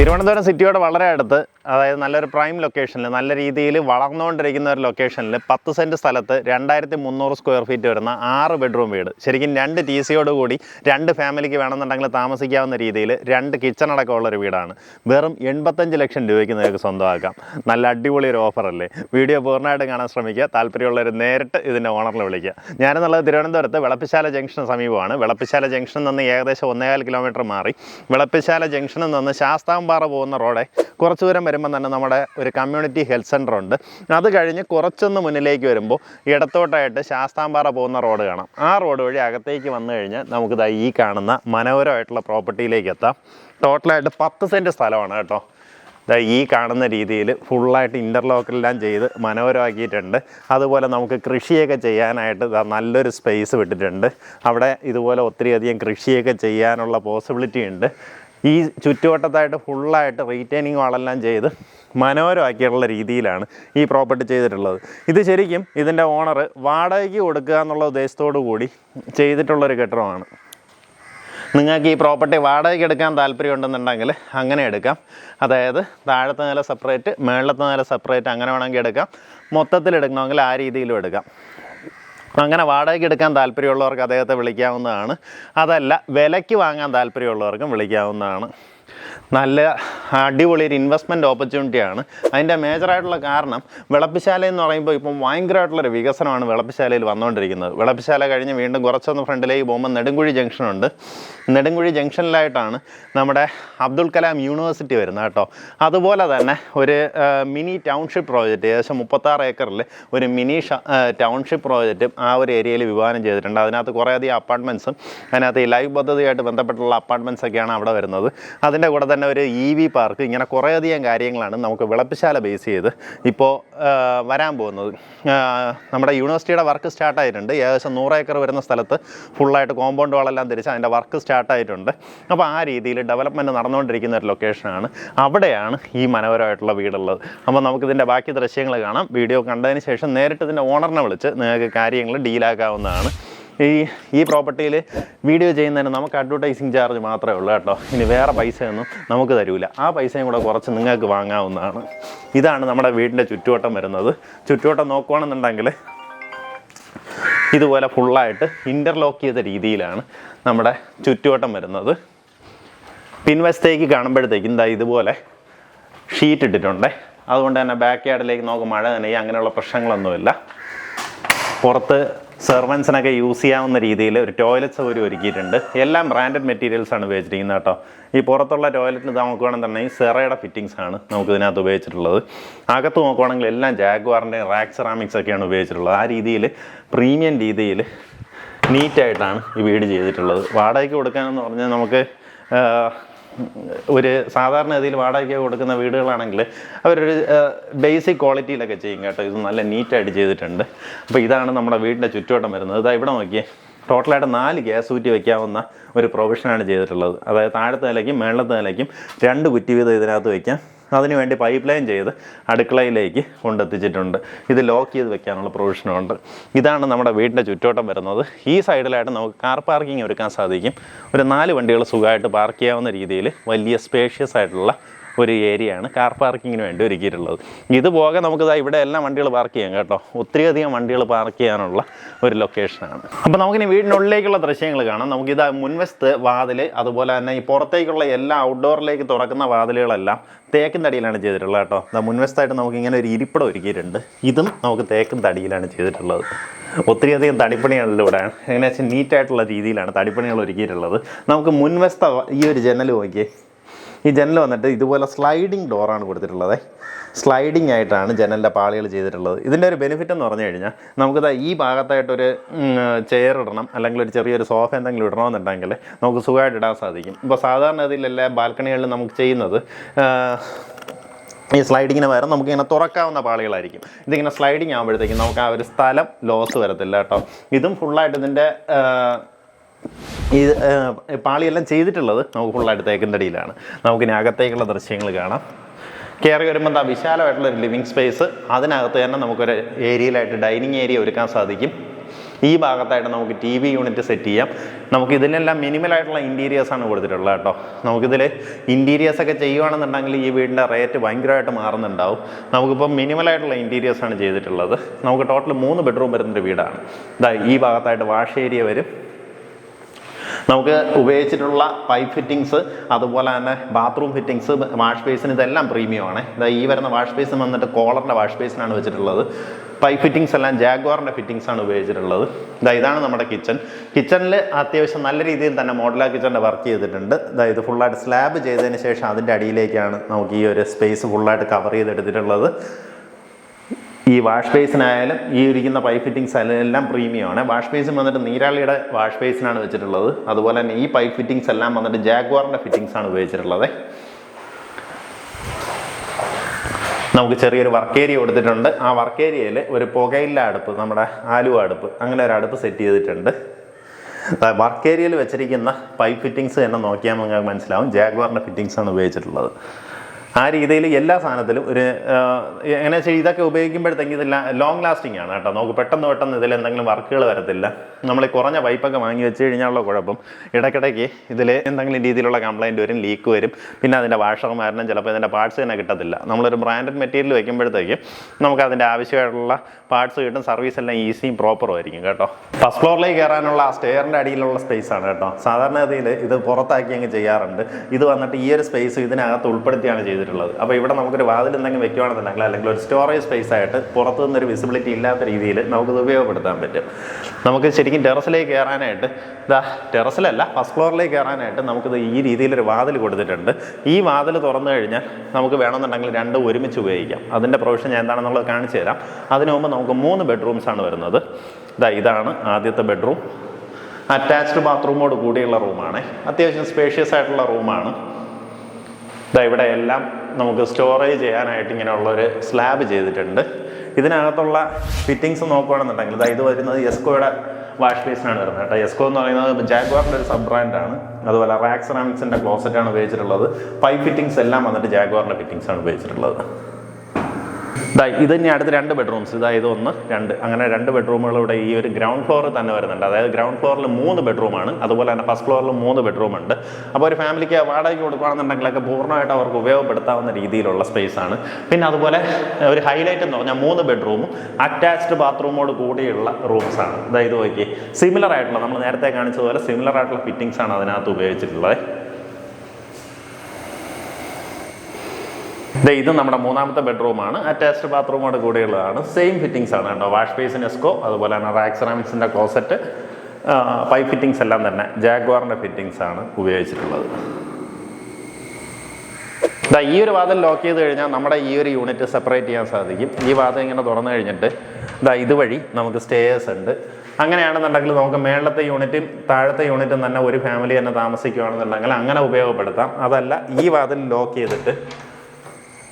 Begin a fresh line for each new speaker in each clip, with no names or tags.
തിരുവനന്തപുരം സിറ്റിയോട് വളരെ അടുത്ത് അതായത് നല്ലൊരു പ്രൈം ലൊക്കേഷനിൽ നല്ല രീതിയിൽ വളർന്നുകൊണ്ടിരിക്കുന്ന ഒരു ലൊക്കേഷനിൽ പത്ത് സെന്റ് സ്ഥലത്ത് രണ്ടായിരത്തി മുന്നൂറ് സ്ക്വയർ ഫീറ്റ് വരുന്ന ആറ് ബെഡ്റൂം വീട്. ശരിക്കും രണ്ട് ടി സിയോട് കൂടി രണ്ട് ഫാമിലിക്ക് വേണമെന്നുണ്ടെങ്കിൽ താമസിക്കാവുന്ന രീതിയിൽ രണ്ട് കിച്ചൺ അടക്കമുള്ള ഒരു വീടാണ്. വെറും എൺപത്തഞ്ച് ലക്ഷം രൂപയ്ക്ക് നിങ്ങൾക്ക് സ്വന്തമാക്കാം. നല്ല അടിപൊളി ഒരു ഓഫറല്ലേ? വീഡിയോ പൂർണമായിട്ട് കാണാൻ ശ്രമിക്കുക. താല്പര്യമുള്ളവർ നേരിട്ട് ഇതിന്റെ ഓണറിൽ വിളിക്കുക. ഞാനെന്നുള്ളത് തിരുവനന്തപുരത്ത് വിളപ്പിശാല ജംഗ്ഷന് സമീപമാണ്. വിളപ്പിശാല ജംഗ്ഷനിൽ നിന്ന് ഏകദേശം ഒന്നേകാൽ കിലോമീറ്റർ മാറി. വിളപ്പിശാല ജംഗ്ഷനിൽ നിന്ന് ശാസ്താംപാറ പോകുന്ന റോഡേ കുറച്ച് ദൂരം വരുമ്പോൾ തന്നെ നമ്മുടെ ഒരു കമ്മ്യൂണിറ്റി ഹെൽത്ത് സെന്റർ ഉണ്ട്. അത് കഴിഞ്ഞ് കുറച്ചൊന്ന് മുന്നിലേക്ക് വരുമ്പോൾ ഇടത്തോട്ടായിട്ട് ശാസ്താംപാറ പോകുന്ന റോഡ് കാണാം. ആ റോഡ് വഴി അകത്തേക്ക് വന്നു കഴിഞ്ഞാൽ നമുക്കിതാ ഈ കാണുന്ന മനോഹരമായിട്ടുള്ള പ്രോപ്പർട്ടിയിലേക്ക് എത്താം. ടോട്ടലായിട്ട് പത്ത് സെന്റ് സ്ഥലമാണ് കേട്ടോ. ഈ കാണുന്ന രീതിയിൽ ഫുള്ളായിട്ട് ഇന്റർലോക്കെല്ലാം ചെയ്ത് മനോഹരമാക്കിയിട്ടുണ്ട്. അതുപോലെ നമുക്ക് കൃഷിയൊക്കെ ചെയ്യാനായിട്ട് നല്ലൊരു സ്പേസ് വിട്ടിട്ടുണ്ട്. അവിടെ ഇതുപോലെ ഒത്തിരിയധികം കൃഷിയൊക്കെ ചെയ്യാനുള്ള പോസിബിലിറ്റി ഉണ്ട്. ഈ ചുറ്റുവട്ടത്തായിട്ട് ഫുള്ളായിട്ട് റീറ്റെയിനിങ് വളെല്ലാം ചെയ്ത് മനോഹരമാക്കിയുള്ള രീതിയിലാണ് ഈ പ്രോപ്പർട്ടി ചെയ്തിട്ടുള്ളത്. ഇത് ശരിക്കും ഇതിന്റെ ഓണർ വാടകയ്ക്ക് കൊടുക്കുക എന്നുള്ള ഉദ്ദേശത്തോടു കൂടി ചെയ്തിട്ടുള്ളൊരു കെട്ടിടമാണ്. നിങ്ങൾക്ക് ഈ പ്രോപ്പർട്ടി വാടകയ്ക്ക് എടുക്കാൻ താല്പര്യമുണ്ടെന്നുണ്ടെങ്കിൽ അങ്ങനെ എടുക്കാം. അതായത് താഴത്തെ നില സെപ്പറേറ്റ് മേളത്തെ നില സെപ്പറേറ്റ് അങ്ങനെ വേണമെങ്കിൽ എടുക്കാം. മൊത്തത്തിൽ എടുക്കണമെങ്കിൽ ആ രീതിയിലും എടുക്കാം. അങ്ങനെ വാടകയ്ക്ക് എടുക്കാൻ താല്പര്യമുള്ളവർക്ക് അദ്ദേഹത്തെ വിളിക്കാവുന്നതാണ്. അതല്ല വിലയ്ക്ക് വാങ്ങാൻ താല്പര്യമുള്ളവർക്കും വിളിക്കാവുന്നതാണ്. നല്ല അടിപൊളി ഒരു ഇൻവെസ്റ്റ്മെന്റ് ഓപ്പർച്യൂണിറ്റിയാണ് അതിന്റെ മേജറായിട്ടുള്ള കാരണം വിളപ്പിശാല എന്ന് പറയുമ്പോൾ ഇപ്പം ഭയങ്കരമായിട്ടുള്ളൊരു വികസനമാണ് വിളപ്പിശാലയിൽ വന്നുകൊണ്ടിരിക്കുന്നത്. വിളപ്പിശാല കഴിഞ്ഞ് വീണ്ടും കുറച്ചൊന്ന് ഫ്രണ്ടിലേക്ക് പോകുമ്പോൾ നെടുങ്കുഴി ജംഗ്ഷനുണ്ട് നെടുങ്കുഴി ജംഗ്ഷനിലായിട്ടാണ് നമ്മുടെ അബ്ദുൽ കലാം യൂണിവേഴ്സിറ്റി വരുന്നത് കേട്ടോ. അതുപോലെ തന്നെ ഒരു മിനി ടൗൺഷിപ്പ് പ്രോജക്റ്റ് ഏകദേശം മുപ്പത്താറ് ഏക്കറിൽ ഒരു മിനി ടൗൺഷിപ്പ് പ്രോജക്റ്റും ആ ഒരു ഏരിയയിൽ വിഭാവനം ചെയ്തിട്ടുണ്ട്. അതിനകത്ത് കുറേയധികം അപ്പാർട്ട്മെന്റ്സും അതിനകത്ത് ഈ ലൈഫ് പദ്ധതിയായിട്ട് ബന്ധപ്പെട്ടുള്ള അപ്പാർട്ട്മെന്റ്സ് ഒക്കെയാണ് അവിടെ വരുന്നത്. അതിന്റെ കൂടെ തന്നെ ഒരു ഇ വി പാർക്ക് ഇങ്ങനെ കുറേയധികം കാര്യങ്ങളാണ് നമുക്ക് വിളപ്പിശാല ബേസ് ചെയ്ത് ഇപ്പോൾ വരാൻ പോകുന്നത്. നമ്മുടെ യൂണിവേഴ്സിറ്റിയുടെ വർക്ക് സ്റ്റാർട്ടായിട്ടുണ്ട് ഏകദേശം നൂറ് ഏക്കർ വരുന്ന സ്ഥലത്ത് ഫുള്ളായിട്ട് കോമ്പൗണ്ട് വാളെല്ലാം തിരിച്ച് അതിന്റെ വർക്ക് സ്റ്റാർട്ടായിട്ടുണ്ട് അപ്പോൾ ആ രീതിയിൽ ഡെവലപ്മെന്റ് നടന്നുകൊണ്ടിരിക്കുന്ന ഒരു ലൊക്കേഷനാണ് അവിടെയാണ് ഈ മനോഹരമായിട്ടുള്ള വീടുള്ളത്. അപ്പോൾ നമുക്കിതിന്റെ ബാക്കി ദൃശ്യങ്ങൾ കാണാം. വീഡിയോ കണ്ടതിന് ശേഷം നേരിട്ട് ഇതിന്റെ ഓണറിനെ വിളിച്ച് നിങ്ങൾക്ക് കാര്യങ്ങൾ ഡീലാക്കാവുന്നതാണ് ഈ ഈ പ്രോപ്പർട്ടിയിൽ വീഡിയോ ചെയ്യുന്നതിന് നമുക്ക് അഡ്വർടൈസിങ് ചാർജ് മാത്രമേ ഉള്ളൂ കേട്ടോ. ഇനി വേറെ പൈസയൊന്നും നമുക്ക് തരൂല. ആ പൈസയും കൂടെ കുറച്ച് നിങ്ങൾക്ക് വാങ്ങാവുന്നതാണ്. ഇതാണ് നമ്മുടെ വീടിന്റെ ചുറ്റുവട്ടം വരുന്നത്. ചുറ്റുവട്ടം നോക്കുകയാണെന്നുണ്ടെങ്കിൽ ഇതുപോലെ ഫുള്ളായിട്ട് ഇന്റർലോക്ക് ചെയ്ത രീതിയിലാണ് നമ്മുടെ ചുറ്റുവട്ടം വരുന്നത്. പിൻവശത്തേക്ക് കാണുമ്പോഴത്തേക്ക് എന്താ ഇതുപോലെ ഷീറ്റ് ഇട്ടിട്ടുണ്ട്. അതുകൊണ്ട് തന്നെ ബാക്ക് യാർഡിലേക്ക് നോക്കുമ്പോൾ മഴ നനയുക അങ്ങനെയുള്ള പ്രശ്നങ്ങളൊന്നുമില്ല. പുറത്ത് സെർവൻസിനൊക്കെ യൂസ് ചെയ്യാവുന്ന രീതിയിൽ ഒരു ടോയ്ലറ്റ് സൗകര്യം ഒരുക്കിയിട്ടുണ്ട്. എല്ലാം ബ്രാൻഡഡ് മെറ്റീരിയൽസ് ആണ് ഉപയോഗിച്ചിരിക്കുന്നത് കേട്ടോ. ഈ പുറത്തുള്ള ടോയ്ലറ്റിൽ നോക്കുകയാണെന്നുണ്ടെങ്കിൽ സെറയുടെ ഫിറ്റിങ്സ് ആണ് നമുക്ക് ഇതിനകത്ത് ഉപയോഗിച്ചിട്ടുള്ളത്. അകത്ത് നോക്കുകയാണെങ്കിൽ എല്ലാം ജാഗ്വാറിന്റെ റാക്സ് സെറാമിക്സ് ഒക്കെയാണ് ഉപയോഗിച്ചിട്ടുള്ളത്. ആ രീതിയിൽ പ്രീമിയം രീതിയിൽ നീറ്റായിട്ടാണ് ഈ വീട് ചെയ്തിട്ടുള്ളത്. വാടകയ്ക്ക് കൊടുക്കാനെന്ന് പറഞ്ഞാൽ നമുക്ക് ഒരു സാധാരണ ഗതിയിൽ വാടകയ്ക്ക് കൊടുക്കുന്ന വീടുകളാണെങ്കിൽ അവരൊരു ബേസിക് ക്വാളിറ്റിയിലൊക്കെ ചെയ്യും കേട്ടോ. ഇത് നല്ല നീറ്റായിട്ട് ചെയ്തിട്ടുണ്ട്. അപ്പോൾ ഇതാണ് നമ്മുടെ വീടിന്റെ ചുറ്റുവട്ടം വരുന്നത്. ഇതാ ഇവിടെ നോക്കിയേ. ടോട്ടലായിട്ട് നാല് ഗ്യാസ് കുറ്റി വയ്ക്കാവുന്ന ഒരു പ്രൊവിഷനാണ് ചെയ്തിട്ടുള്ളത്. അതായത് താഴത്തെ നിലയ്ക്കും മേളത്തെ നിലയ്ക്കും രണ്ട് കുറ്റി വീതം ഇതിനകത്ത് വയ്ക്കാം അതിനുവേണ്ടി പൈപ്പ് ലൈൻ ചെയ്ത് അടുക്കളയിലേക്ക് കൊണ്ടെത്തിച്ചിട്ടുണ്ട്. ഇത് ലോക്ക് ചെയ്ത് വെക്കാനുള്ള പ്രൊവിഷനുണ്ട് ഇതാണ് നമ്മുടെ വീടിന്റെ ചുറ്റോട്ടം വരുന്നത്. ഈ സൈഡിലായിട്ട് നമുക്ക് കാർ പാർക്കിംഗ് ഒരുക്കാൻ സാധിക്കും. ഒരു നാല് വണ്ടികൾ സുഖമായിട്ട് പാർക്ക് ചെയ്യാവുന്ന രീതിയിൽ വലിയ സ്പേഷ്യസ് ആയിട്ടുള്ള ഒരു ഏരിയയാണ് കാർ പാർക്കിങ്ങിന് വേണ്ടി ഒരുക്കിയിട്ടുള്ളത്. ഇത് പോകെ നമുക്ക് ദാ ഇവിടെ എല്ലാം വണ്ടികൾ പാർക്ക് ചെയ്യാം കേട്ടോ. ഒത്തിരിയധികം വണ്ടികൾ പാർക്ക് ചെയ്യാനുള്ള ഒരു ലൊക്കേഷനാണ് അപ്പോൾ നമുക്കിനി വീടിനുള്ളിലേക്കുള്ള ദൃശ്യങ്ങൾ കാണാം. നമുക്കിത് മുൻവശത്ത് വാതിൽ അതുപോലെ തന്നെ ഈ പുറത്തേക്കുള്ള എല്ലാ ഔട്ട്ഡോറിലേക്ക് തുറക്കുന്ന വാതിലുകളെല്ലാം തേക്കും തടിയിലാണ് ചെയ്തിട്ടുള്ളത് കേട്ടോ. മുൻവശത്തായിട്ട് നമുക്ക് ഇങ്ങനെ ഒരു ഇരിപ്പിടം ഒരുക്കിയിട്ടുണ്ട്. ഇതും നമുക്ക് തേക്കും തടിയിലാണ് ചെയ്തിട്ടുള്ളത്. ഒത്തിരിയധികം തടിപ്പണികളുടെ ഇവിടെ എങ്ങനെ വെച്ചാൽ നീറ്റായിട്ടുള്ള രീതിയിലാണ് തടിപ്പണികൾ ഒരുക്കിയിട്ടുള്ളത്. നമുക്ക് മുൻവശത്തെ ഈ ഒരു ജനൽ നോക്കിയേ. ഈ ജനൽ വന്നിട്ട് ഇതുപോലെ സ്ലൈഡിങ് ഡോറാണ് കൊടുത്തിട്ടുള്ളത്. സ്ലൈഡിങ് ആയിട്ടാണ് ജനലിന്റെ പാളികൾ ചെയ്തിട്ടുള്ളത്. ഇതിന്റെ ഒരു ബെനിഫിറ്റ് എന്ന് പറഞ്ഞു കഴിഞ്ഞാൽ നമുക്കിത് ഈ ഭാഗത്തായിട്ടൊരു ചെയർ ഇടണം അല്ലെങ്കിൽ ഒരു ചെറിയൊരു സോഫ എന്തെങ്കിലും ഇടണമെന്നുണ്ടെങ്കിൽ നമുക്ക് സുഖമായിട്ട് ഇടാൻ സാധിക്കും. ഇപ്പോൾ സാധാരണ ഇതിലെല്ലാ ബാൽക്കണികളിൽ നമുക്ക് ചെയ്യുന്നത് ഈ സ്ലൈഡിങ്ങിന് പകരം നമുക്കിങ്ങനെ തുറക്കാവുന്ന പാളികളായിരിക്കും. ഇതിങ്ങനെ സ്ലൈഡിങ് ആകുമ്പോഴത്തേക്കും നമുക്ക് ആ ഒരു സ്ഥലം ലോസ് വരത്തില്ല കേട്ടോ. ഇതും ഫുള്ളായിട്ട് ഇതിന്റെ ഈ പാളിയെല്ലാം ചെയ്തിട്ടുള്ളത് നമുക്ക് ഫുള്ളായിട്ട് തേക്കിന്റെ അടിയിലാണ്. നമുക്കിനി അകത്തേക്കുള്ള ദൃശ്യങ്ങൾ കാണാം. കയറി വരുമ്പോൾ എന്താ വിശാലമായിട്ടുള്ള ഒരു ലിവിങ് സ്പേസ് അതിനകത്ത് തന്നെ നമുക്കൊരു ഏരിയയിലായിട്ട് ഡൈനിങ് ഏരിയ ഒരുക്കാൻ സാധിക്കും. ഈ ഭാഗത്തായിട്ട് നമുക്ക് ടി വി യൂണിറ്റ് സെറ്റ് ചെയ്യാം. നമുക്ക് ഇതിനെല്ലാം മിനിമലായിട്ടുള്ള ഇന്റീരിയേഴ്സ് ആണ് കൊടുത്തിട്ടുള്ളത് കേട്ടോ. നമുക്കിതിൽ ഇന്റീരിയേഴ്സ് ഒക്കെ ചെയ്യുവാണെന്നുണ്ടെങ്കിൽ ഈ വീടിന്റെ റേറ്റ് ഭയങ്കരമായിട്ട് മാറുന്നുണ്ടാവും. നമുക്കിപ്പോൾ മിനിമലായിട്ടുള്ള ഇന്റീരിയേഴ്സാണ് ചെയ്തിട്ടുള്ളത്. നമുക്ക് ടോട്ടൽ മൂന്ന് ബെഡ്റൂം വരുന്നൊരു വീടാണ്. ഇതാ ഈ ഭാഗത്തായിട്ട് വാഷ് ഏരിയ വരും. നമുക്ക് ഉപയോഗിച്ചിട്ടുള്ള പൈപ്പ് ഫിറ്റിങ്സ് അതുപോലെ തന്നെ ബാത്റൂം ഫിറ്റിങ്സ് വാഷ് ബേസിന് ഇതെല്ലാം പ്രീമിയം ആണ്. ഇതാ ഈ വരുന്ന വാഷ് ബേസിൻ വന്നിട്ട് കോളറിന്റെ വാഷ് ബേസിനാണ് വെച്ചിട്ടുള്ളത്. പൈപ്പ് ഫിറ്റിങ്സ് എല്ലാം ജാഗ്വാറിന്റെ ഫിറ്റിങ്സ് ആണ് ഉപയോഗിച്ചിട്ടുള്ളത്. ഇതാ ഇതാണ് നമ്മുടെ കിച്ചൺ കിച്ചണിൽ അത്യാവശ്യം നല്ല രീതിയിൽ തന്നെ മോഡലാ കിച്ചണിന്റെ വർക്ക് ചെയ്തിട്ടുണ്ട്. ഇത് ഫുള്ളായിട്ട് സ്ലാബ് ചെയ്തതിന് ശേഷം അതിന്റെ അടിയിലേക്കാണ് നമുക്ക് ഈ ഒരു സ്പേസ് ഫുള്ളായിട്ട് കവർ ചെയ്തെടുത്തിട്ടുള്ളത്. ഈ വാഷ് ബേസിനായാലും ഈ ഇരിക്കുന്ന പൈപ്പ് ഫിറ്റിങ്സ് എല്ലാം പ്രീമിയം ആണ്. വാഷ് ബേസിൻ വന്നിട്ട് നീരാളിയുടെ വാഷ് ബേസിനാണ് വെച്ചിട്ടുള്ളത്. അതുപോലെ തന്നെ ഈ പൈപ്പ് ഫിറ്റിങ്സ് എല്ലാം വന്നിട്ട് ജാഗ്വാറിന്റെ ഫിറ്റിങ്സ് ആണ് ഉപയോഗിച്ചിട്ടുള്ളത്. നമുക്ക് ചെറിയൊരു വർക്ക് ഏരിയ കൊടുത്തിട്ടുണ്ട്. ആ വർക്ക് ഏരിയയിൽ ഒരു പുകയില്ല അടുപ്പ് നമ്മുടെ ആലുവ അടുപ്പ് അങ്ങനെ ഒരു അടുപ്പ് സെറ്റ് ചെയ്തിട്ടുണ്ട്. വർക്ക് ഏരിയയിൽ വെച്ചിരിക്കുന്ന പൈപ്പ് ഫിറ്റിങ്സ് തന്നെ നോക്കിയാൽ നിങ്ങൾക്ക് മനസ്സിലാവും. ജാഗ്വാറിന്റെ ഫിറ്റിങ്സ് ആണ് ഉപയോഗിച്ചിട്ടുള്ളത്. ആ രീതിയിൽ എല്ലാ സാധനത്തിലും ഒരു എങ്ങനെ വെച്ചാൽ ഇതൊക്കെ ഉപയോഗിക്കുമ്പോഴത്തേക്ക് ഇത് ലോങ് ലാസ്റ്റിംഗ് ആണ് കേട്ടോ. നമുക്ക് പെട്ടെന്ന് പെട്ടെന്ന് ഇതിൽ എന്തെങ്കിലും വർക്കുകൾ വരത്തില്ല. നമ്മൾ കുറഞ്ഞ പൈപ്പൊക്കെ വാങ്ങി വെച്ച് കഴിഞ്ഞാലുള്ള കുഴപ്പം. ഇടയ്ക്കിടയ്ക്ക് ഇതിൽ എന്തെങ്കിലും രീതിയിലുള്ള കംപ്ലൈന്റ് വരും ലീക്ക് വരും. പിന്നെ അതിന്റെ വാഷർ മാരണം ചിലപ്പോൾ ഇതിന്റെ പാർട്സ് തന്നെ കിട്ടത്തില്ല. നമ്മളൊരു ബ്രാൻഡഡ് മെറ്റീരിയൽ വെക്കുമ്പോഴത്തേക്ക് നമുക്ക് അതിന്റെ ആവശ്യമായിട്ടുള്ള പാർട്സ് കിട്ടും സർവീസ് എല്ലാം ഈസിയും പ്രോപ്പറും ആയിരിക്കും കേട്ടോ. ഫസ്റ്റ് ഫ്ലോറിലേക്ക് കയറാനുള്ള ആ സ്റ്റെയറിന്റെ അടിയിലുള്ള സ്പേസ് ആണ് കേട്ടോ. സാധാരണഗതിയിൽ ഇത് പുറത്താക്കി അങ്ങ് ചെയ്യാറുണ്ട്. ഇത് വന്നിട്ട് ഈ ഒരു സ്പേസ് ഇതിനകത്ത് ഉൾപ്പെടുത്തിയാണ് ചെയ്തിട്ടുള്ളത്. അപ്പോൾ ഇവിടെ നമുക്കൊരു വാതിൽ എന്തെങ്കിലും വെക്കുകയാണെന്നുണ്ടെങ്കിൽ അല്ലെങ്കിൽ ഒരു സ്റ്റോറേജ് സ്പേസ് ആയിട്ട് പുറത്തു നിന്നൊരു വിസിബിലിറ്റി ഇല്ലാത്ത രീതിയിൽ നമുക്കിത് ഉപയോഗപ്പെടുത്താൻ പറ്റും. നമുക്ക് ശരിക്കും ടെറസിലേക്ക് കയറാനായിട്ട് ഇതാ ടെറസിലല്ല ഫസ്റ്റ് ഫ്ലോറിലേക്ക് കയറാനായിട്ട് നമുക്കിത് ഈ രീതിയിലൊരു വാതിൽ കൊടുത്തിട്ടുണ്ട്. ഈ വാതിൽ തുറന്നു കഴിഞ്ഞാൽ നമുക്ക് വേണമെന്നുണ്ടെങ്കിൽ രണ്ടും ഒരുമിച്ച് ഉപയോഗിക്കാം. അതിന്റെ പ്രൊവിഷൻ ഞാൻ എന്താണെന്നുള്ളത് കാണിച്ചു തരാം. അതിനു മുമ്പ് നമുക്ക് മൂന്ന് ബെഡ്റൂംസ് ആണ് വരുന്നത്. ഇതാ ഇതാണ് ആദ്യത്തെ ബെഡ്റൂം അറ്റാച്ച്ഡ് ബാത്റൂമോട് കൂടിയുള്ള റൂമാണ് അത്യാവശ്യം സ്പേഷ്യസ് ആയിട്ടുള്ള റൂമാണ് ഇതാ ഇവിടെ എല്ലാം നമുക്ക് സ്റ്റോറേജ് ചെയ്യാനായിട്ട് ഇങ്ങനെയുള്ള ഒരു സ്ലാബ് ചെയ്തിട്ടുണ്ട്. ഇതിനകത്തുള്ള ഫിറ്റിങ്സ് നോക്കുകയാണെന്നുണ്ടെങ്കിൽ ഇതാ ഇത് വരുന്നത് എസ്കോയുടെ വാഷ് ബേസിനാണ് വരുന്നത് കേട്ടോ. എസ്കോ എന്ന് പറയുന്നത് ജാഗ്വാറിന്റെ ഒരു സബ് ബ്രാൻഡാണ്. അതുപോലെ റാക്സ് റാമിക്സിന്റെ ക്ലോസറ്റാണ് ഉപയോഗിച്ചിട്ടുള്ളത്. പൈപ്പ് ഫിറ്റിങ്സ് എല്ലാം വന്നിട്ട് ജാഗ്വാറിന്റെ ഫിറ്റിങ്സാണ് ഉപയോഗിച്ചിട്ടുള്ളത്. ഇതാ ഇത് തന്നെ അടുത്ത് രണ്ട് ബെഡ്റൂംസ് ഇതാ ഇത് ഒന്ന് രണ്ട്. അങ്ങനെ രണ്ട് ബെഡ്റൂമുകൾ ഇവിടെ ഈ ഒരു ഗ്രൗണ്ട് ഫ്ലോറിൽ തന്നെ വരുന്നുണ്ട്. അതായത് ഗ്രൗണ്ട് ഫ്ലോറിൽ മൂന്ന് ബെഡ്റൂമാണ് അതുപോലെ തന്നെ ഫസ്റ്റ് ഫ്ലോറിൽ മൂന്ന് ബെഡ്റൂം ഉണ്ട്. അപ്പോൾ ഒരു ഫാമിലിക്ക് വാടകയ്ക്ക് കൊടുക്കുകയാണെന്നുണ്ടെങ്കിലൊക്കെ പൂർണമായിട്ട് അവർക്ക് ഉപയോഗപ്പെടുത്താവുന്ന രീതിയിലുള്ള സ്പേസ് ആണ്. പിന്നെ അതുപോലെ ഒരു ഹൈലൈറ്റ് എന്ന് പറഞ്ഞാൽ മൂന്ന് ബെഡ്റൂമും അറ്റാച്ച്ഡ് ബാത്റൂമോട് കൂടിയുള്ള റൂംസ് ആണ്. അതായത് നോക്കി സിമിലർ ആയിട്ടുള്ള നമ്മൾ നേരത്തെ കാണിച്ചതുപോലെ സിമിലർ ആയിട്ടുള്ള ഫിറ്റിംഗ്സ് ആണ് അതിനകത്ത് ഉപയോഗിച്ചിട്ടുള്ളത്. ഇത് നമ്മുടെ മൂന്നാമത്തെ ബെഡ്റൂമാണ്. അറ്റാച്ച്ഡ് ബാത്റൂമോട് കൂടിയുള്ളതാണ്. സെയിം ഫിറ്റിംഗ്സ് ആണ് കേട്ടോ. വാഷ് ബേസിൻ എസ്കോ അതുപോലെ തന്നെ റാക്സറാമിക്സിന്റെ ക്ലോസറ്റ് പൈപ്പ് ഫിറ്റിങ്സ് എല്ലാം തന്നെ ജാഗ്വാറിന്റെ ഫിറ്റിങ്സ് ആണ് ഉപയോഗിച്ചിട്ടുള്ളത്. ദാ ഈ ഒരു വാതിൽ ലോക്ക് ചെയ്ത് കഴിഞ്ഞാൽ നമ്മുടെ ഈ ഒരു യൂണിറ്റ് സെപ്പറേറ്റ് ചെയ്യാൻ സാധിക്കും. ഈ വാതിൽ ഇങ്ങനെ തുറന്നു കഴിഞ്ഞിട്ട് ദാ ഇതുവഴി നമുക്ക് സ്റ്റേയേഴ്സ് ഉണ്ട്. അങ്ങനെയാണെന്നുണ്ടെങ്കിൽ നമുക്ക് മേളത്തെ യൂണിറ്റും താഴത്തെ യൂണിറ്റും തന്നെ ഒരു ഫാമിലി തന്നെ താമസിക്കുകയാണെന്നുണ്ടെങ്കിൽ അങ്ങനെ ഉപയോഗപ്പെടുത്താം. അതല്ല ഈ വാതിൽ ലോക്ക് ചെയ്തിട്ട്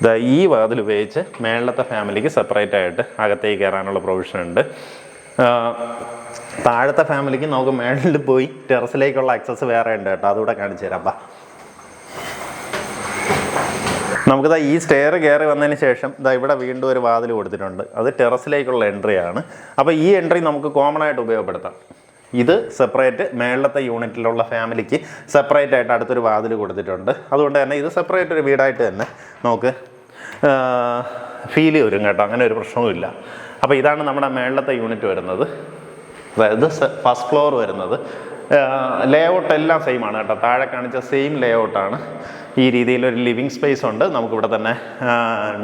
ദാ ഈ വാതിൽ ഉപയോഗിച്ച് മേളത്തെ ഫാമിലിക്ക് സെപ്പറേറ്റ് ആയിട്ട് അകത്തേക്ക് കയറാനുള്ള പ്രൊവിഷൻ ഉണ്ട്. താഴത്തെ ഫാമിലിക്ക് നമുക്ക് മേളിൽ പോയി ടെറസിലേക്കുള്ള ആക്സസ് വേറെ ഉണ്ട് കേട്ടോ. അതുകൂടെ കാണിച്ചു തരാം. നമുക്ക് നമുക്കിതാ ഈ സ്റ്റെയർ കയറി വന്നതിന് ശേഷം ഇതാ ഇവിടെ വീണ്ടും ഒരു വാതിൽ കൊടുത്തിട്ടുണ്ട്. അത് ടെറസിലേക്കുള്ള എൻട്രി ആണ്. അപ്പോൾ ഈ എൻട്രി നമുക്ക് കോമൺ ആയിട്ട് ഉപയോഗപ്പെടുത്താം. ഇത് സെപ്പറേറ്റ് മേളത്തെ യൂണിറ്റിലുള്ള ഫാമിലിക്ക് സെപ്പറേറ്റ് ആയിട്ട് അടുത്തൊരു വാതിൽ കൊടുത്തിട്ടുണ്ട്. അതുകൊണ്ട് തന്നെ ഇത് സെപ്പറേറ്റ് ഒരു വീടായിട്ട് തന്നെ നമുക്ക് ഫീൽ വരും കേട്ടോ. അങ്ങനെ ഒരു പ്രശ്നവുമില്ല. അപ്പോൾ ഇതാണ് നമ്മുടെ മേളത്തെ യൂണിറ്റ് വരുന്നത്. അതായത് ഫസ്റ്റ് ഫ്ലോർ വരുന്നത്. ലേ ഔട്ട് എല്ലാം സെയിം ആണ് കേട്ടോ. താഴെ കാണിച്ച സെയിം ലേ ഔട്ടാണ് ഈ രീതിയിൽ ഒരു ലിവിങ് സ്പേസ് ഉണ്ട്. നമുക്കിവിടെ തന്നെ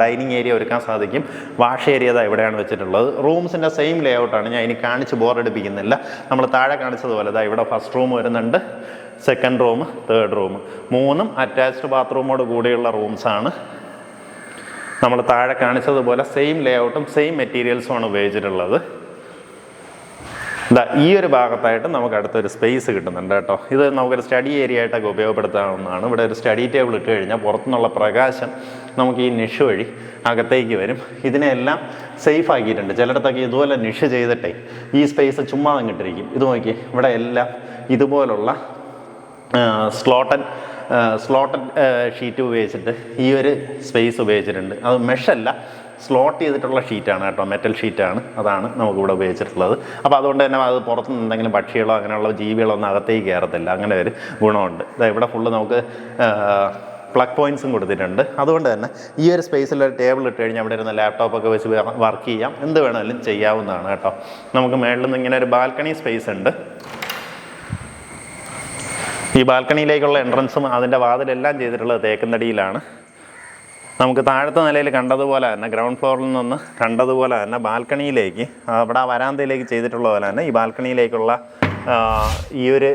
ഡൈനിങ് ഏരിയ ഒരുക്കാൻ സാധിക്കും. വാഷ് ഏരിയ ഇതാ ഇവിടെയാണ് വെച്ചിട്ടുള്ളത്. റൂംസിന്റെ സെയിം ലേ ഔട്ടാണ് ഞാൻ ഇനി കാണിച്ച് ബോറടിപ്പിക്കുന്നില്ല നമ്മൾ താഴെ കാണിച്ചതുപോലെ ഇതാ ഇവിടെ ഫസ്റ്റ് റൂം വരുന്നുണ്ട്. സെക്കൻഡ് റൂം തേർഡ് റൂം മൂന്നും അറ്റാച്ച്ഡ് ബാത്റൂമോട് കൂടിയുള്ള റൂംസാണ് നമ്മൾ താഴെ കാണിച്ചതുപോലെ സെയിം ലേ ഔട്ടും സെയിം മെറ്റീരിയൽസുമാണ് ഉപയോഗിച്ചിട്ടുള്ളത്. ഇതാ ഈ ഒരു ഭാഗത്തായിട്ട് നമുക്ക് അടുത്തൊരു സ്പേസ് കിട്ടുന്നുണ്ട് കേട്ടോ. ഇത് നമുക്കൊരു സ്റ്റഡി ഏരിയ ആയിട്ടൊക്കെ ഉപയോഗപ്പെടുത്താവുന്നതാണ്. ഇവിടെ ഒരു സ്റ്റഡി ടേബിൾ ഇട്ട് കഴിഞ്ഞാൽ പുറത്തുനിന്നുള്ള പ്രകാശം നമുക്ക് ഈ നിഷ് വഴി അകത്തേക്ക് വരും. ഇതിനെല്ലാം സേഫ് ആക്കിയിട്ടുണ്ട്. ചിലയിടത്തൊക്കെ ഇതുപോലെ നിഷ് ചെയ്തിട്ടേ ഈ സ്പേസ് ചുമ്മാ അങ്ങിട്ടിരിക്കും ഇത് നോക്കി ഇവിടെ എല്ലാം ഇതുപോലുള്ള സ്ലോട്ടൻ സ്ലോട്ടഡ് ഷീറ്റ് ഉപയോഗിച്ചിട്ട് ഈ ഒരു സ്പേസ് ഉപയോഗിച്ചിട്ടുണ്ട്. അത് മെഷല്ല സ്ലോട്ട് ചെയ്തിട്ടുള്ള ഷീറ്റാണ് കേട്ടോ മെറ്റൽ ഷീറ്റാണ് അതാണ് നമുക്കിവിടെ ഉപയോഗിച്ചിട്ടുള്ളത്. അപ്പോൾ അതുകൊണ്ട് തന്നെ അത് പുറത്ത് എന്തെങ്കിലും പക്ഷികളോ അങ്ങനെയുള്ള ജീവികളോ ഒന്നും അകത്തേക്ക് കയറത്തില്ല. അങ്ങനെ ഒരു ഗുണമുണ്ട്. ഇതാ ഇവിടെ ഫുള്ള് നമുക്ക് പ്ലഗ് പോയിന്റ്സും കൊടുത്തിട്ടുണ്ട്. അതുകൊണ്ട് തന്നെ ഈ ഒരു സ്പേസിൽ ഒരു ടേബിൾ ഇട്ട് കഴിഞ്ഞാൽ അവിടെ ഇരുന്ന് ലാപ്ടോപ്പൊക്കെ വെച്ച് വർക്ക് ചെയ്യാം. എന്ത് വേണമെങ്കിലും ചെയ്യാവുന്നതാണ് കേട്ടോ. നമുക്ക് മേളിൽ നിന്ന് ഇങ്ങനെ ഒരു ബാൽക്കണി സ്പേസ് ഉണ്ട്. ഈ ബാൽക്കണിയിലേക്കുള്ള എൻട്രൻസും അതിന്റെ വാതിലെല്ലാം ചെയ്തിട്ടുള്ളത് തേക്കുന്നടിയിലാണ്. നമുക്ക് താഴത്തെ നിലയിൽ കണ്ടതുപോലെ തന്നെ ഗ്രൗണ്ട് ഫ്ലോറിൽ നിന്ന് കണ്ടതുപോലെ തന്നെ ബാൽക്കണിയിലേക്ക് അവിടെ ആ വരാന്തയിലേക്ക് ചെയ്തിട്ടുള്ള പോലെ തന്നെ ഈ ബാൽക്കണിയിലേക്കുള്ള ഈ ഒരു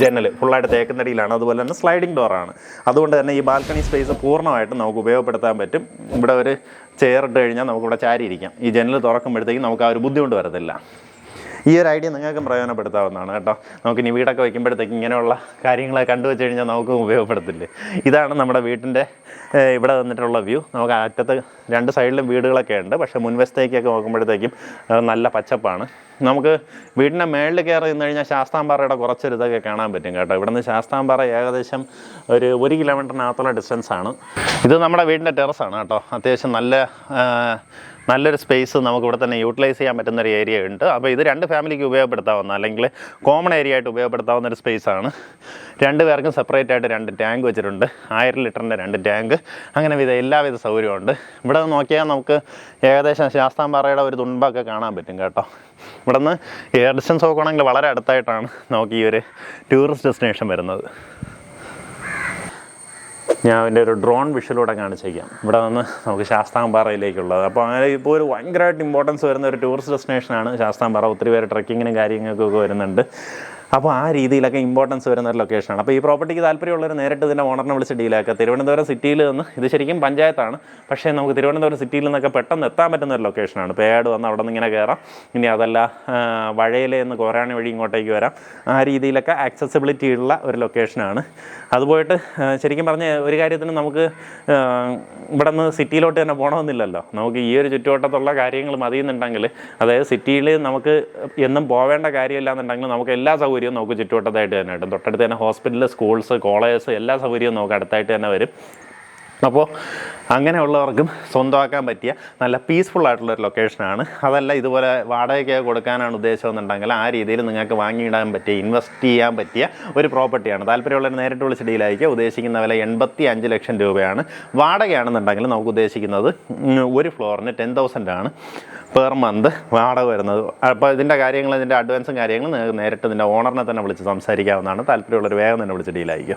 ജനൽ ഫുള്ളായിട്ട് തേക്കുന്നടിയിലാണ്. അതുപോലെ തന്നെ സ്ലൈഡിംഗ് ഡോറാണ് അതുകൊണ്ട് തന്നെ ഈ ബാൽക്കണി സ്പേസ് പൂർണമായിട്ടും നമുക്ക് ഉപയോഗപ്പെടുത്താൻ പറ്റും. ഇവിടെ ഒരു ചെയർ ഇട്ട് കഴിഞ്ഞാൽ നമുക്കിവിടെ ചാരി ഇരിക്കാം ഈ ജനൽ തുറക്കുമ്പോഴത്തേക്കും നമുക്ക് ആ ഒരു ബുദ്ധിമുട്ട് വരത്തില്ല. ഈ ഒരു ഐഡിയ നിങ്ങൾക്കും പ്രയോജനപ്പെടുത്താവുന്നതാണ് കേട്ടോ. നമുക്ക് ഇനി വീടൊക്കെ വയ്ക്കുമ്പോഴത്തേക്ക് ഇങ്ങനെയുള്ള കാര്യങ്ങളെ കണ്ടുവച്ച് കഴിഞ്ഞാൽ നമുക്ക് ഉപയോഗപ്പെടുത്തില്ലേ? ഇതാണ് നമ്മുടെ വീട്ടിന്റെ ഇവിടെ വന്നിട്ടുള്ള വ്യൂ. നമുക്ക് അറ്റത്ത് രണ്ട് സൈഡിലും വീടുകളൊക്കെ ഉണ്ട്. പക്ഷേ മുൻവശത്തേക്കൊക്കെ നോക്കുമ്പോഴത്തേക്കും നല്ല പച്ചപ്പാണ്. നമുക്ക് വീടിന്റെ മേളിൽ കയറി നിന്ന് കഴിഞ്ഞാൽ ശാസ്താംപാറയുടെ കുറച്ചൊരു ഇതൊക്കെ കാണാൻ പറ്റും കേട്ടോ. ഇവിടുന്ന് ശാസ്താംപാറ ഏകദേശം ഒരു ഒരു കിലോമീറ്ററിനകത്തുള്ള ഡിസ്റ്റൻസാണ്. ഇത് നമ്മുടെ വീടിന്റെ ടെറസാണ് കേട്ടോ. അത്യാവശ്യം നല്ല നല്ലൊരു സ്പേസ് നമുക്ക് ഇവിടെ തന്നെ യൂട്ടിലൈസ് ചെയ്യാൻ പറ്റുന്ന ഒരു ഏരിയ ഉണ്ട്. അപ്പോൾ ഇത് രണ്ട് ഫാമിലിക്ക് ഉപയോഗപ്പെടുത്താവുന്ന അല്ലെങ്കിൽ കോമൺ ഏരിയ ആയിട്ട് ഉപയോഗപ്പെടുത്താവുന്ന ഒരു സ്പേസ് ആണ്. രണ്ട് പേർക്കും സെപ്പറേറ്റ് ആയിട്ട് രണ്ട് ടാങ്ക് വെച്ചിട്ടുണ്ട്. ആയിരം ലിറ്ററിന്റെ രണ്ട് ടാങ്ക് അങ്ങനെ വിധ എല്ലാവിധ സൗകര്യമുണ്ട് ഇവിടെ നിന്ന് നോക്കിയാൽ നമുക്ക് ഏകദേശം ശാസ്താംപാറയുടെ ഒരു തുണ്ടൊക്കെ കാണാൻ പറ്റും കേട്ടോ. ഇവിടെ നിന്ന് എയർ ഡിസ്റ്റൻസ് നോക്കുകയാണെങ്കിൽ വളരെ അടുത്തായിട്ടാണ് നമുക്ക് ഈ ഒരു ടൂറിസ്റ്റ് ഡെസ്റ്റിനേഷൻ വരുന്നത്. ഞാൻ അതിന്റെ ഒരു ഡ്രോൺ വിഷലൂടെ കാണിച്ചേക്കാം. ഇവിടെ നിന്ന് നമുക്ക് ശാസ്താംപാറയിലേക്കുള്ളത്. അപ്പോൾ അങ്ങനെ ഇപ്പോൾ ഒരു ഭയങ്കരമായിട്ട് ഇമ്പോർട്ടൻസ് വരുന്ന ഒരു ടൂറിസ്റ്റ് ഡെസ്റ്റിനേഷനാണ് ശാസ്താംപാറ. ഒത്തിരി പേര് ട്രക്കിങ്ങിനും കാര്യങ്ങൾക്കൊക്കെ വരുന്നുണ്ട്. അപ്പോൾ ആ രീതിയിലൊക്കെ ഇമ്പോർട്ടൻസ് വരുന്ന ഒരു ലൊക്കേഷനാണ് അപ്പോൾ ഈ പ്രോപ്പർട്ടിക്ക് താല്പര്യമുള്ളവർ നേരിട്ട് ഇതിന്റെ ഓണറിനെ വിളിച്ച് ഡീലാക്കുക തിരുവനന്തപുരം സിറ്റിയിൽ നിന്ന് ഇത് ശരിക്കും പഞ്ചായത്താണ്. പക്ഷേ നമുക്ക് തിരുവനന്തപുരം സിറ്റിയിൽ നിന്നൊക്കെ പെട്ടെന്ന് എത്താൻ പറ്റുന്ന ഒരു ലൊക്കേഷനാണ് പേട് വന്ന് അവിടെ നിന്ന് ഇങ്ങനെ കയറാം ഇനി അതല്ല വഴയിലെ നിന്ന് കോരാണി വഴി ഇങ്ങോട്ടേക്ക് വരാം. ആ രീതിയിലൊക്കെ ആക്സസിബിലിറ്റി ഉള്ള ഒരു ലൊക്കേഷനാണ് അതുപോയിട്ട് ശരിക്കും പറഞ്ഞ ഒരു കാര്യത്തിന് നമുക്ക് ഇവിടെ നിന്ന് സിറ്റിയിലോട്ട് തന്നെ പോകണമെന്നില്ലല്ലോ നമുക്ക് ഈ ഒരു ചുറ്റുവട്ടത്തുള്ള കാര്യങ്ങൾ മതിയെന്നുണ്ടെങ്കിൽ അതായത് സിറ്റിയിൽ നമുക്ക് എന്നും പോവേണ്ട കാര്യമില്ല എന്നുണ്ടെങ്കിൽ നമുക്ക് എല്ലാ സൗകര്യവും നമുക്ക് ചുറ്റുവട്ടത്തായിട്ട് തന്നെ കിട്ടും. തൊട്ടടുത്ത് തന്നെ ഹോസ്പിറ്റൽ സ്കൂൾസ് കോളേജസ് എല്ലാ സൗകര്യവും നമുക്ക് അടുത്തായിട്ട് തന്നെ വരും. അപ്പോൾ അങ്ങനെയുള്ളവർക്കും സ്വന്തമാക്കാൻ പറ്റിയ നല്ല പീസ്ഫുൾ ആയിട്ടുള്ള ഒരു ലൊക്കേഷനാണ് അതല്ല ഇതുപോലെ വാടകയ്ക്ക് കൊടുക്കാനാണ് ഉദ്ദേശമെന്നുണ്ടെങ്കിൽ ആ രീതിയിൽ നിങ്ങൾക്ക് വാങ്ങിയിടാൻ പറ്റിയ ഇൻവെസ്റ്റ് ചെയ്യാൻ പറ്റിയ ഒരു പ്രോപ്പർട്ടിയാണ് താല്പര്യമുള്ളവർ നേരിട്ട് വിളിച്ച ഡീലായിരിക്കുക ഉദ്ദേശിക്കുന്ന വില എൺപത്തി അഞ്ച് ലക്ഷം രൂപയാണ്. വാടകയാണെന്നുണ്ടെങ്കിൽ നമുക്ക് ഉദ്ദേശിക്കുന്നത് ഒരു ഫ്ലോറിന് ടെൻ തൗസൻഡ് ആണ് പെർ മന്ത് വാടക വരുന്നത്. അപ്പോൾ ഇതിന്റെ കാര്യങ്ങൾ ഇതിന്റെ അഡ്വാൻസും കാര്യങ്ങളും നിങ്ങൾക്ക് നേരിട്ട് ഇതിന്റെ ഓണറിനെ തന്നെ വിളിച്ച് സംസാരിക്കാവുന്നതാണ്. താല്പര്യമുള്ളവർ വേഗം തന്നെ വിളിച്ച് ഡീലായിരിക്കും